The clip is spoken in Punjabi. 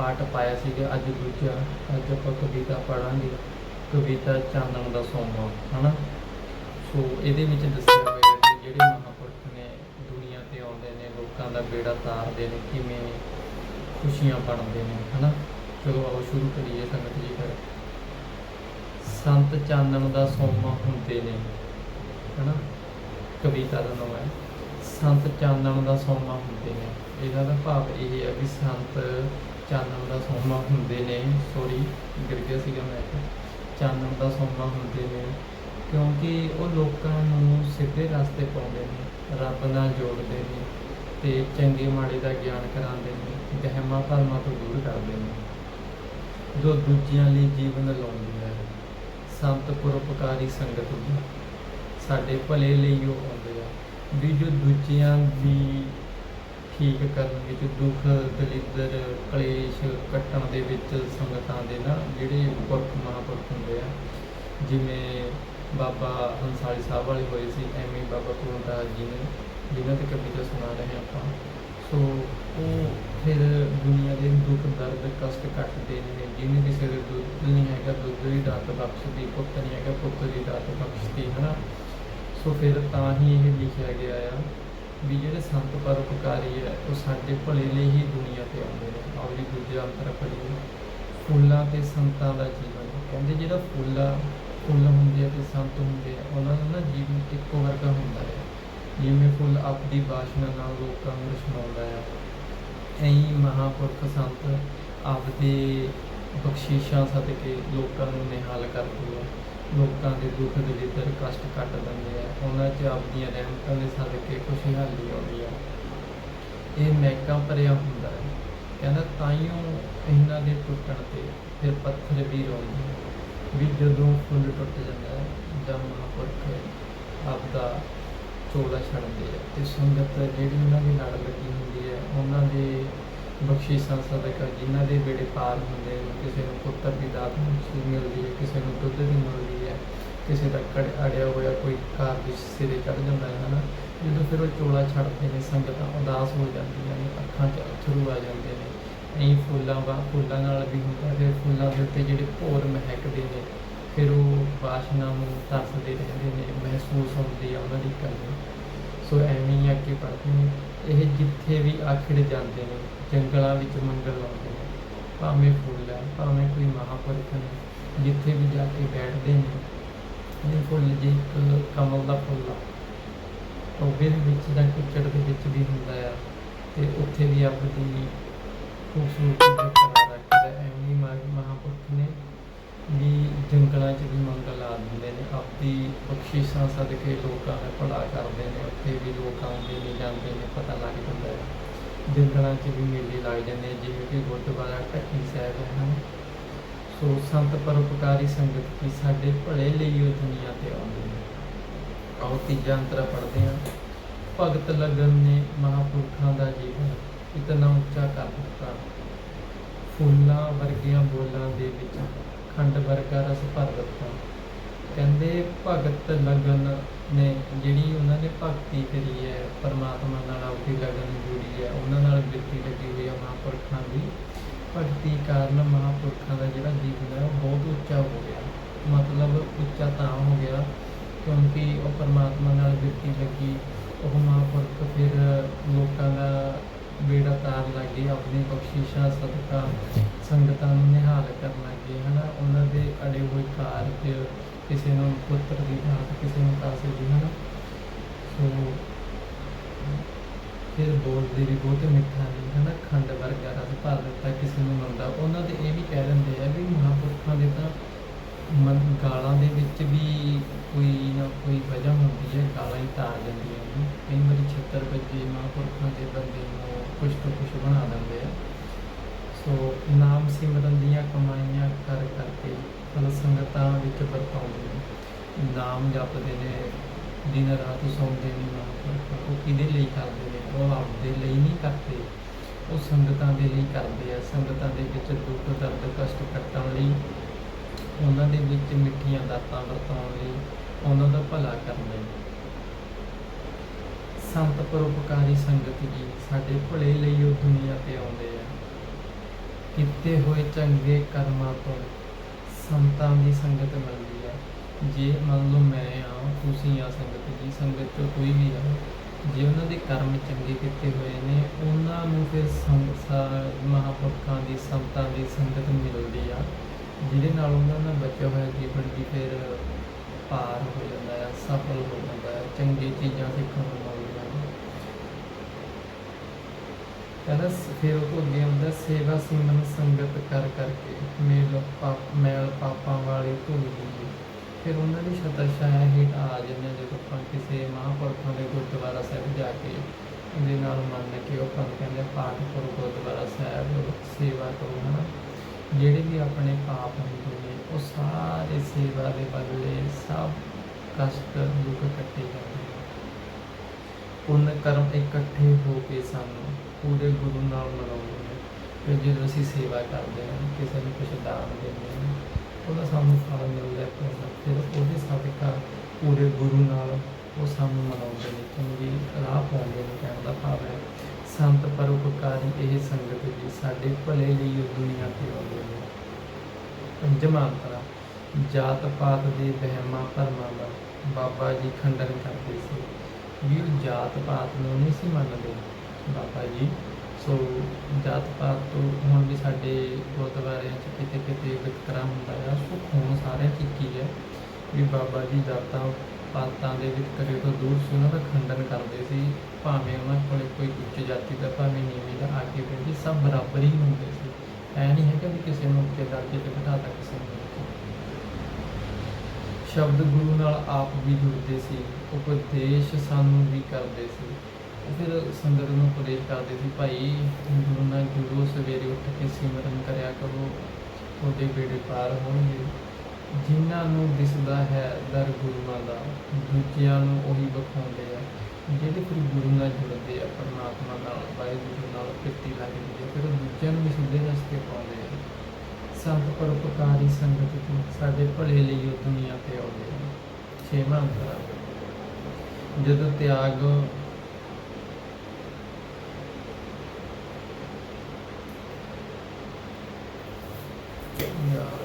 ਪਾਠ ਪਾਇਆ ਸੀਗਾ। ਅੱਜ ਦੂਜਾ, ਅੱਜ ਆਪਾਂ ਕਵਿਤਾ ਪੜਾਂਗੇ ਕਵਿਤਾ ਚਾਨਣ ਦਾ ਸੋਮਾ ਹਨਾ? ਸੋ ਇਹਦੇ ਵਿੱਚ ਦੱਸਿਆ ਹੋਇਆ ਕਿ ਜਿਹੜੇ ਮਹਾਂਪੁਰਖ ਨੇ ਦੁਨੀਆ ਤੇ ਆਉਂਦੇ ਨੇ, ਲੋਕਾਂ ਦਾ ਬੇੜਾ ਤਾਰਦੇ ਨੇ, ਕਿਵੇਂ ਖੁਸ਼ੀਆਂ ਬਣਦੇ ਨੇ, ਹਨਾ? ਚਲੋ ਆਓ ਸ਼ੁਰੂ ਕਰੀਏ ਸੰਗਤ ਜੀ ਫਿਰ। ਸੰਤ ਚਾਨਣ ਦਾ ਸੋਮਾ ਹੁੰਦੇ ਨੇ, ਹਨਾ? ਕਵਿਤਾ ਦਾ ਨਾਮ ਹੈ। ਸੰਤ ਚਾਨਣ ਦਾ ਸੋਮਾ ਹੁੰਦੇ ਨੇ। ਇਹਦਾ ਦਾ ਭਾਵ ਇਹ ਹੈ ਵੀ ਸੰਤ ਚਾਨਣ ਦਾ ਸੋਮਾ ਹੁੰਦੇ ਨੇ ਸੋਰੀ ਗਿਰ ਗਿਆ ਸੀਗਾ ਮੈਂ ਇੱਥੇ। ਚਾਨਣ ਦਾ ਸੋਮਾ ਹੁੰਦੇ ਨੇ, ਕਿਉਂਕਿ ਉਹ ਲੋਕਾਂ ਨੂੰ ਸਿੱਧੇ ਰਸਤੇ ਪਾਉਂਦੇ ਨੇ, ਰੱਬ ਨਾਲ ਜੋੜਦੇ ਨੇ ਤੇ ਚੰਗੇ ਮਾੜੇ ਦਾ ਗਿਆਨ ਕਰਾਉਂਦੇ ਨੇ, ਗਹਿਮਾ ਭਰਮਾਂ ਤੋਂ ਦੂਰ ਕਰਦੇ ਨੇ। ਜੋ ਦੂਜਿਆਂ ਲਈ ਜੀਵਨ ਲਾਉਂਦੀ ਹੈ ਸੰਤ ਪਰਉਪਕਾਰੀ ਸੰਗਤ ਦੀ ਸਾਡੇ ਭਲੇ ਲਈ ਉਹ ਆਉਂਦੇ ਆ। ਵੀ ਜੋ ਦੂਜਿਆਂ ਦੀ ਠੀਕ ਕਰਨ ਵਿੱਚ ਦੁੱਖ, ਦਲਿੱਦਰ, ਕਲੇਸ਼, ਕੱਟਣ ਦੇ ਵਿੱਚ ਸੰਗਤਾਂ ਦੇ ਨਾ ਜਿਹੜੇ ਪੁਰਖ ਮਹਾਂਪੁਰਖ ਹੁੰਦੇ ਆ, ਜਿਵੇਂ ਬਾਬਾ ਹੰਸਾਲੀ ਸਾਹਿਬ ਵਾਲੇ ਹੋਏ ਸੀ, ਐਵੇਂ ਬਾਬਾ ਪੂਰਨਦਾਸ ਜੀ ਨੇ, ਜਿਨ੍ਹਾਂ ਤੇ ਕਵਿਤਾ ਸੁਣਾ ਰਹੇ ਹਾਂ ਆਪਾਂ। ਸੋ ਉਹ ਫਿਰ ਦੁਨੀਆ ਦੇ ਦੁੱਖ, ਦਰਦ, ਕਸ਼ਟ ਕੱਟਦੇ ਨੇ ਜਿਵੇਂ ਕਿਸੇ ਦੇ ਦੁੱਧ ਨਹੀਂ ਹੈਗਾ, ਦੁੱਧ ਦੀ ਦਾਤ ਬਖਸ਼ਦੀ, ਪੁੱਤ ਨਹੀਂ ਹੈਗਾ, ਪੁੱਤ ਦੀ ਦਾਤ ਬਖਸ਼ਦੀ, ਹਨਾ? ਸੋ ਫਿਰ ਤਾਂ ਹੀ ਇਹ ਲਿਖਿਆ ਗਿਆ ਆ ਵੀ ਜਿਹੜੇ ਸੰਤ ਪਰਉਪਕਾਰੀ ਹੈ, ਉਹ ਸਾਡੇ ਭਲੇ ਲਈ ਹੀ ਦੁਨੀਆ ਤੇ ਆਉਂਦੇ ਨੇ। ਆਓ ਜੀ ਦੂਜਾ ਅੰਤਰ ਪੜੀਏ ਫੁੱਲਾਂ ਤੇ ਸੰਤਾਂ ਦਾ ਜੀਵਨ। ਕਹਿੰਦੇ ਜਿਹੜਾ ਫੁੱਲ ਆ, ਫੁੱਲ ਹੁੰਦੇ ਆ ਤੇ ਸੰਤ ਹੁੰਦੇ ਆ, ਉਹਨਾਂ ਦਾ ਨਾ ਜੀਵਨ ਇੱਕੋ ਵਰਗਾ ਹੁੰਦਾ ਹੈ ਜਿਵੇਂ ਫੁੱਲ ਆਪਦੀ ਬਾਸ਼ਨਾ ਨਾਲ ਲੋਕਾਂ ਨੂੰ ਰਸਮਾਉਂਦਾ ਆ। ਐਂ ਹੀ ਮਹਾਂਪੁਰਖ ਸੰਤ ਆਪਦੇ ਬਖਸ਼ਿਸ਼ਾਂ ਸਦਕੇ ਲੋਕਾਂ ਨੂੰ ਨਿਹਾਲ ਕਰਦੇ ਆ। ਲੋਕਾਂ ਦੇ ਦੁੱਖ ਦੇ ਦਲਿੱਦਰ ਕਸ਼ਟ ਕੱਟ ਦਿੰਦੇ ਆ, ਉਹਨਾਂ 'ਚ ਆਪਦੀਆਂ ਰਹਿਮਤਾਂ ਦੇ ਸਦਕੇ ਖੁਸ਼ਹਾਲੀ ਆਉਂਦੀ ਆ ਇਹ ਮਹਿਕਾਂ ਭਰਿਆ ਹੁੰਦਾ ਹੈ। ਕਹਿੰਦਾ ਤਾਈਓ ਇਹਨਾਂ ਦੇ ਟੁੱਟਣ ਤੇ ਫਿਰ ਪੱਥਰ ਵੀ ਰੋਂਦੇ ਆ। ਵੀ ਜਦੋਂ ਫੁੱਲ ਟੁੱਟ ਜਾਂਦਾ ਹੈ ਜਾਂ ਮਹਾਂਪੁਰਖ ਆਪਦਾ ਚੋਲਾ ਛੱਡਦੇ ਆ। ਤੇ ਸੰਗਤ ਜਿਹੜੀ ਉਹਨਾਂ ਦੀ ਲੜ ਲੱਗੀ ਹੁੰਦੀ ਹੈ, ਉਹਨਾਂ ਦੇ ਬਖਸ਼ਿਸ਼ਾਂ ਸਦਕਾ ਜਿਨ੍ਹਾਂ ਦੇ ਬੇੜੇ ਪਾਰ ਹੁੰਦੇ ਨੇ ਕਿਸੇ ਨੂੰ ਪੁੱਤਰ ਦੀ ਦਾਤ ਬਖਸ਼ੀ ਮਿਲਦੀ ਹੈ, ਕਿਸੇ ਨੂੰ ਦੁੱਧ ਦੀ ਮਿਲਦੀ ਹੈ, ਕਿਸੇ ਦਾ ਕੜ ਅੜਿਆ ਹੋਇਆ ਕੋਈ ਕਾਰਜ ਸਿਰੇ ਚੜ ਜਾਂਦਾ ਹੈ ਨਾ ਜਦੋਂ ਫਿਰ ਉਹ ਚੋਲਾ ਛੱਡਦੇ ਨੇ, ਸੰਗਤਾਂ ਉਦਾਸ ਹੋ ਜਾਂਦੀਆਂ ਨੇ, ਅੱਖਾਂ 'ਚ ਅਥਰੂ ਆ ਜਾਂਦੇ ਨੇ। ਐਂ ਫੁੱਲਾਂ ਵਾ, ਫੁੱਲਾਂ ਨਾਲ ਵੀ ਹੁੰਦਾ ਫਿਰ ਫੁੱਲਾਂ ਦੇ ਉੱਤੇ ਜਿਹੜੇ ਭੋਰ ਮਹਿਕਦੇ ਨੇ, ਫਿਰ ਉਹ ਬਾਸ਼ਨਾ ਨੂੰ ਤਰਸਦੇ ਰਹਿੰਦੇ ਨੇ, ਮਹਿਸੂਸ ਹੁੰਦੀ ਆ ਉਹਨਾਂ ਦੀ ਕਮੀ ਸੋ ਐਵੇਂ ਹੀ ਅੱਗੇ ਪੜ੍ਹਦੇ ਨੇ ਇਹ ਜਿੱਥੇ ਵੀ ਆਖੜ ਜਾਂਦੇ ਨੇ, ਜੰਗਲਾਂ ਵਿੱਚ ਮੰਗਲ ਲਾਉਂਦੇ ਨੇ, ਭਾਵੇਂ ਫੁੱਲ ਹੈ, ਭਾਵੇਂ ਕੋਈ ਮਹਾਂਪੁਰਖ ਨੇ, ਜਿੱਥੇ ਵੀ ਜਾ ਕੇ ਬੈਠਦੇ ਨੇ, ਇਹ ਫੁੱਲ ਜੀ ਇੱਕ ਕਮਲ ਦਾ ਫੁੱਲ ਆ ਟੋਬੇ ਦੇ ਵਿੱਚ ਜਾਂ ਕੁੱਚੜ ਦੇ ਵਿੱਚ ਵੀ ਹੁੰਦਾ ਆ, ਤੇ ਉੱਥੇ ਵੀ ਆਪਣੀ ਖੂਬਸੂਰਤੀ ਬਰਕਰਾਰ ਰੱਖਦਾ ਹੈ। ਐਵੇਂ ਹੀ ਮਹਾਂਪੁਰਖ ਨੇ ਵੀ ਜੰਗਲਾਂ 'ਚ ਵੀ ਮੰਗਲ ਲਾ ਦਿੰਦੇ ਨੇ ਆਪਦੀ ਬਖਸ਼ਿਸ਼ਾਂ ਸਦਕੇ ਲੋਕਾਂ ਦਾ ਭਲਾ ਕਰਦੇ ਨੇ ਉੱਥੇ ਵੀ ਲੋਕ ਆਉਂਦੇ ਨੇ ਜਾਂਦੇ ਨੇ ਪਤਾ ਲੱਗ ਜਾਂਦਾ ਹੈ। ਜੰਗਲਾਂ 'ਚ ਵੀ ਮੇਲੇ ਲੱਗ ਜਾਂਦੇ ਨੇ, ਜਿਵੇਂ ਕਿ ਗੁਰਦੁਆਰਾ ਢੱਕੀ ਸਾਹਿਬ ਹੈ ਨਾ। ਸੋ ਸੰਤ ਪਰਉਪਕਾਰੀ ਸੰਗਤ ਕੀ ਸਾਡੇ ਭਲੇ ਲਈ ਉਹ ਦੁਨੀਆ ਤੇ ਆਉਂਦੇ ਨੇ। ਆਓ ਤੀਜਾ ਅੰਤਰਾ ਪੜ੍ਹਦੇ ਹਾਂ। ਭਗਤ ਲਗਨ ਨੇ ਮਹਾਂਪੁਰਖਾਂ ਦਾ ਜੀਵਨ ਇਤਨਾ ਉੱਚਾ ਕਰ ਦਿੱਤਾ। ਫੁੱਲਾਂ ਵਰਗੀਆਂ ਬੋਲਾਂ ਦੇ ਵਿੱਚ ਖੰਡ ਵਰਗਾ ਰਸ ਭਰ ਦਿੱਤਾ। ਕਹਿੰਦੇ, ਭਗਤ ਲਗਨ ਨੇ ਜਿਹੜੀ ਉਹਨਾਂ ਨੇ ਭਗਤੀ ਕਰੀ ਹੈ, ਪਰਮਾਤਮਾ ਨਾਲ ਆਪਦੀ ਲਗਨ ਜੁੜੀ ਹੈ, ਉਹਨਾਂ ਨਾਲ ਬਿਰਤੀ ਲੱਗੀ ਹੋਈ ਹੈ ਮਹਾਂਪੁਰਖਾਂ ਦੀ। ਭਗਤੀ ਕਾਰਨ ਮਹਾਂਪੁਰਖਾਂ ਦਾ ਜਿਹੜਾ ਜੀਵਨ ਹੈ, ਉਹ ਬਹੁਤ ਉੱਚਾ ਹੋ ਗਿਆ। ਮਤਲਬ ਉੱਚਾ ਤਾਂ ਹੋ ਗਿਆ, ਕਿਉਂਕਿ ਉਹ ਪਰਮਾਤਮਾ ਨਾਲ ਬਿਰਤੀ ਲੱਗੀ, ਉਹ ਮਹਾਂਪੁਰਖ ਫਿਰ ਲੋਕਾਂ ਦਾ ਬੇੜਾ ਤਾਰ ਲੱਗੇ ਆਪਣੀ ਬਖਸ਼ਿਸ਼ਾਂ, ਸਦਕਾ ਸੰਗਤਾਂ ਨੂੰ ਨਿਹਾਲ ਕਰਨ ਲੱਗੇ, ਹਨਾ? ਉਹਨਾਂ ਦੇ ਅੜੇ ਹੋਏ ਕਾਰਜ ਕਿਸੇ ਨੂੰ ਪੁੱਤਰ ਦੀ ਦਾਤ ਕਿਸੇ ਨੂੰ ਕਾਸੇ ਦੀ, ਹਨਾ? ਸੋ ਫਿਰ ਬੋਲਦੇ ਵੀ ਬਹੁਤ ਮਿੱਠਾ ਨਹੀਂ ਹਨਾ? ਖੰਡ ਵਰਗਾ ਰਸ ਭਰ ਦਿੱਤਾ ਕਿਸੇ ਨੂੰ ਮੰਦਾ ਉਹਨਾਂ ਦੇ ਇਹ ਵੀ ਕਹਿ ਦਿੰਦੇ ਆ ਵੀ ਮਹਾਂਪੁਰਖਾਂ ਦੇ ਤਾਂ ਮਨ ਗਾਲਾਂ ਦੇ ਵਿੱਚ ਵੀ ਕੋਈ ਨਾ ਕੋਈ ਵਜ੍ਹਾ ਹੁੰਦੀ ਹੈ, ਗਾਲਾਂ ਹੀ ਤਾਰ ਜਾਂਦੀਆਂ ਨੇ। ਕਈ ਵਾਰੀ ਛੱਤਰ ਵੱਜੇ, ਮਹਾਂਪੁਰਖਾਂ ਦੇ ਬੰਦੇ ਨੂੰ ਕੁਛ ਤੋਂ ਕੁਛ ਬਣਾ ਦਿੰਦੇ ਆ। ਸੋ ਨਾਮ ਸਿਮਰਨ ਦੀਆਂ ਕਮਾਈਆਂ ਕਰ ਕਰਕੇ ਮਤਲਬ ਸੰਗਤਾਂ ਵਿੱਚ ਵਰਤਾਉਂਦੇ ਨੇ। ਨਾਮ ਜਪਦੇ ਨੇ, ਦਿਨ ਰਾਤ ਸੌਂਦੇ ਨੇ ਮਹਾਂਪੁਰਖ ਉਹ ਕਿਹਦੇ ਲਈ ਕਰਦੇ ਨੇ? ਉਹ ਆਪਦੇ ਲਈ ਨਹੀਂ ਕਰਦੇ। ਉਹ ਸੰਗਤਾਂ ਦੇ ਲਈ ਕਰਦੇ ਆ। ਸੰਗਤਾਂ ਦੇ ਵਿੱਚ ਦੁੱਖ, ਦਰਦ, ਕਸ਼ਟ ਕੱਟਣ ਲਈ, ਉਹਨਾਂ ਦੇ ਵਿੱਚ ਮਿੱਠੀਆਂ ਦਾਤਾਂ ਵਰਤਾਉਣ ਲਈ, ਉਹਨਾਂ ਦਾ ਭਲਾ ਕਰਨ ਲਈ। ਸੰਤ ਪਰਉਪਕਾਰੀ ਸੰਗਤ ਜੀ ਸਾਡੇ ਭਲੇ ਲਈ ਉਹ ਦੁਨੀਆ ਤੇ ਆਉਂਦੇ ਆ। ਕੀਤੇ ਹੋਏ ਚੰਗੇ ਕਰਮਾਂ ਤੋਂ ਸੰਤਾਂ ਦੀ ਸੰਗਤ ਮਿਲਦੀ ਹੈ। ਜੇ ਮੰਨ ਲਓ ਮੈਂ ਆ ਤੁਸੀਂ ਆ ਸੰਗਤ ਦੀ ਸੰਗਤ ਚੋਂ ਕੋਈ ਵੀ ਆ ਜੇ ਉਹਨਾਂ ਦੇ ਕਰਮ ਚੰਗੇ ਕੀਤੇ ਹੋਏ ਨੇ, ਉਹਨਾਂ ਨੂੰ ਫਿਰ ਸੰਸਾਰ ਮਹਾਂਪੁਰਖਾਂ ਦੀ, ਸੰਤਾਂ ਦੀ ਸੰਗਤ ਮਿਲਦੀ ਆ, ਜਿਹਦੇ ਨਾਲ ਉਹਨਾਂ ਦਾ ਬਚਿਆ ਹੋਇਆ ਜੀਵਨ ਵੀ ਫਿਰ ਪਾਰ ਹੋ ਜਾਂਦਾ ਹੈ ਸਫਲ ਹੋ ਜਾਂਦਾ ਹੈ ਚੰਗੀ ਚੀਜ਼ਾਂ ਸਿੱਖਣ ਨੂੰ ਮਿਲਦੀਆਂ ਨੇ ਕਹਿੰਦਾ ਫਿਰ ਉਹ ਤੋਂ ਅੱਗੇ ਆਉਂਦਾ ਸੇਵਾ ਸਿਮਰਨ ਸੰਗਤ ਕਰ ਕਰਕੇ ਮੇਲ ਪਾਪ ਮੈਲ ਪਾਪਾਂ ਵਾਲੀ ਧੁੱਲ ਗਈ ਫਿਰ ਉਹਨਾਂ ਦੀ ਛਤਰ ਛਾਇਆ ਹੇਠ ਆ ਜਾਂਦੇ ਜਦੋਂ ਆਪਾਂ ਕਿਸੇ ਮਹਾਂਪੁਰਖਾਂ ਦੇ ਗੁਰਦੁਆਰਾ ਸਾਹਿਬ ਜਾ ਕੇ ਉਹਦੇ ਨਾਲ ਮੰਨ ਕੇ ਉਹ ਆਪਾਂ ਕਹਿੰਦੇ ਪਾਠ ਕਰੋ ਗੁਰਦੁਆਰਾ ਸਾਹਿਬ, ਸੇਵਾ ਕਰੋ, ਹਨਾ? ਜਿਹੜੇ ਵੀ ਆਪਣੇ ਪਾਪ ਹੁੰਦੇ ਨੇ, ਉਹ ਸਾਰੇ ਸੇਵਾ ਦੇ ਬਦਲੇ ਸਭ ਕਸ਼ਟ, ਦੁੱਖ ਕੱਟੇ ਜਾਂਦੇ ਨੇ। ਪੁੰਨ ਕਰਮ ਇਕੱਠੇ ਹੋ ਕੇ ਸਾਨੂੰ ਪੂਰੇ ਗੁਰੂ ਨਾਲ ਮਨਾਉਂਦੇ ਨੇ। ਫਿਰ ਜਦੋਂ ਅਸੀਂ ਸੇਵਾ ਕਰਦੇ ਹਾਂ, ਕਿਸੇ ਨੂੰ ਕੁਛ ਦਾਨ ਦਿੰਦੇ ਹਾਂ, ਉਹਦਾ ਸਾਨੂੰ ਫਲ ਮਿਲਦਾ ਹੈ, ਫਿਰ ਉਹਦੇ ਸਦਕਾ ਪੂਰੇ ਗੁਰੂ ਨਾਲ ਉਹ ਸਾਨੂੰ ਮਨਾਉਂਦੇ ਨੇ। ਚੰਗੀ ਰਾਹ ਪਾਉਂਦੇ ਨੇ ਕਹਿਣ ਦਾ ਭਾਵ ਹੈ, ਸੰਤ ਪਰਉਪਕਾਰੀ ਇਹ ਸੰਗਤ ਜੀ ਸਾਡੇ ਭਲੇ ਲਈ ਉਹ ਦੁਨੀਆ ਤੇ ਆਉਂਦੇ ਨੇ। ਪੰਜਵਾਂ ਅੰਤਰਾ, ਜਾਤ ਪਾਤ ਦੇ ਵਹਿਮਾਂ ਭਰਮਾਂ ਦਾ ਬਾਬਾ ਜੀ ਖੰਡਨ ਕਰਦੇ ਸੀ। ਵੀ ਉਹ ਜਾਤ ਪਾਤ ਨੂੰ ਨਹੀਂ ਸੀ ਮੰਨਦੇ। ਬਾਬਾ ਜੀ। ਸੋ ਜਾਤ ਪਾਤ ਤੋਂ ਹੁਣ ਵੀ ਸਾਡੇ ਗੁਰਦੁਆਰਿਆਂ 'ਚ ਕਿਤੇ ਕਿਤੇ ਵਿਤਕਰਾ ਹੁੰਦਾ ਆ ਸੋ ਖੂਨ ਸਾਰਿਆਂ 'ਚ ਇੱਕ ਹੈ ਵੀ ਬਾਬਾ ਜੀ ਜਾਤਾਂ ਪਾਤਾਂ ਦੇ ਵਿਤਕਰੇ ਤੋਂ ਦੂਰ ਸੀ, ਉਹਨਾਂ ਦਾ ਖੰਡਨ ਕਰਦੇ ਸੀ। ਭਾਵੇਂ ਉਹਨਾਂ ਕੋਲੇ ਕੋਈ ਉੱਚ ਜਾਤੀ ਦਾ, ਭਾਵੇਂ ਨੀਵੀਂ ਦਾ ਆ ਕੇ ਬੈਠੀ ਸਭ ਬਰਾਬਰ ਹੀ ਹੁੰਦੇ ਸੀ। ਐ ਨਹੀਂ ਹੈ ਕਿ ਵੀ ਕਿਸੇ ਨੂੰ ਉੱਤੇ ਦਰਜੇ ਤੇ ਬਿਠਾਤਾ ਕਿਸੇ ਨੂੰ ਸ਼ਬਦ ਗੁਰੂ ਨਾਲ ਆਪ ਵੀ ਜੁੜਦੇ ਸੀ, ਉਪਦੇਸ਼ ਸਾਨੂੰ ਵੀ ਕਰਦੇ ਸੀ। ਫਿਰ ਸੰਗਤ ਨੂੰ ਉਪਦੇਸ਼ ਕਰਦੇ ਸੀ, ਭਾਈ ਗੁਰੂ ਨਾਲ ਜੁੜੋ, ਸਵੇਰੇ ਉੱਠ ਕੇ ਸਿਮਰਨ ਕਰਿਆ ਕਰੋ ਤੁਹਾਡੇ ਬੇੜੇ ਪਾਰ ਹੋਣਗੇ। ਜਿਨ੍ਹਾਂ ਨੂੰ ਦਿਸਦਾ ਹੈ ਦਰ ਗੁਰੂਆਂ ਦਾ, ਦੂਜਿਆਂ ਨੂੰ ਉਹੀ ਵਿਖਾਉਂਦੇ ਆ, ਜਿਹੜੇ ਕੋਈ ਗੁਰੂ ਨਾਲ ਜੁੜਦੇ ਆ, ਪਰਮਾਤਮਾ ਨਾਲ, ਵਾਹਿਗੁਰੂ ਨਾਲ ਪ੍ਰੀਤੀ ਲੱਗਦੀ ਹੈ ਫਿਰ ਉਹ ਦੂਜਿਆਂ ਨੂੰ ਵੀ ਸਿੱਧੇ ਰਸਤੇ ਪਾਉਂਦੇ ਆ। ਸੰਤ ਪਰਉਪਕਾਰੀ ਸੰਗਤ ਤੋਂ ਸਾਡੇ ਭਲੇ ਲਈ ਉਹ ਦੁਨੀਆ ਤੇ ਆਉਂਦੇ ਆ। ਛੇਵਾਂ ਅੰਤਰਾ ਜਦੋਂ ਤਿਆਗ Yeah.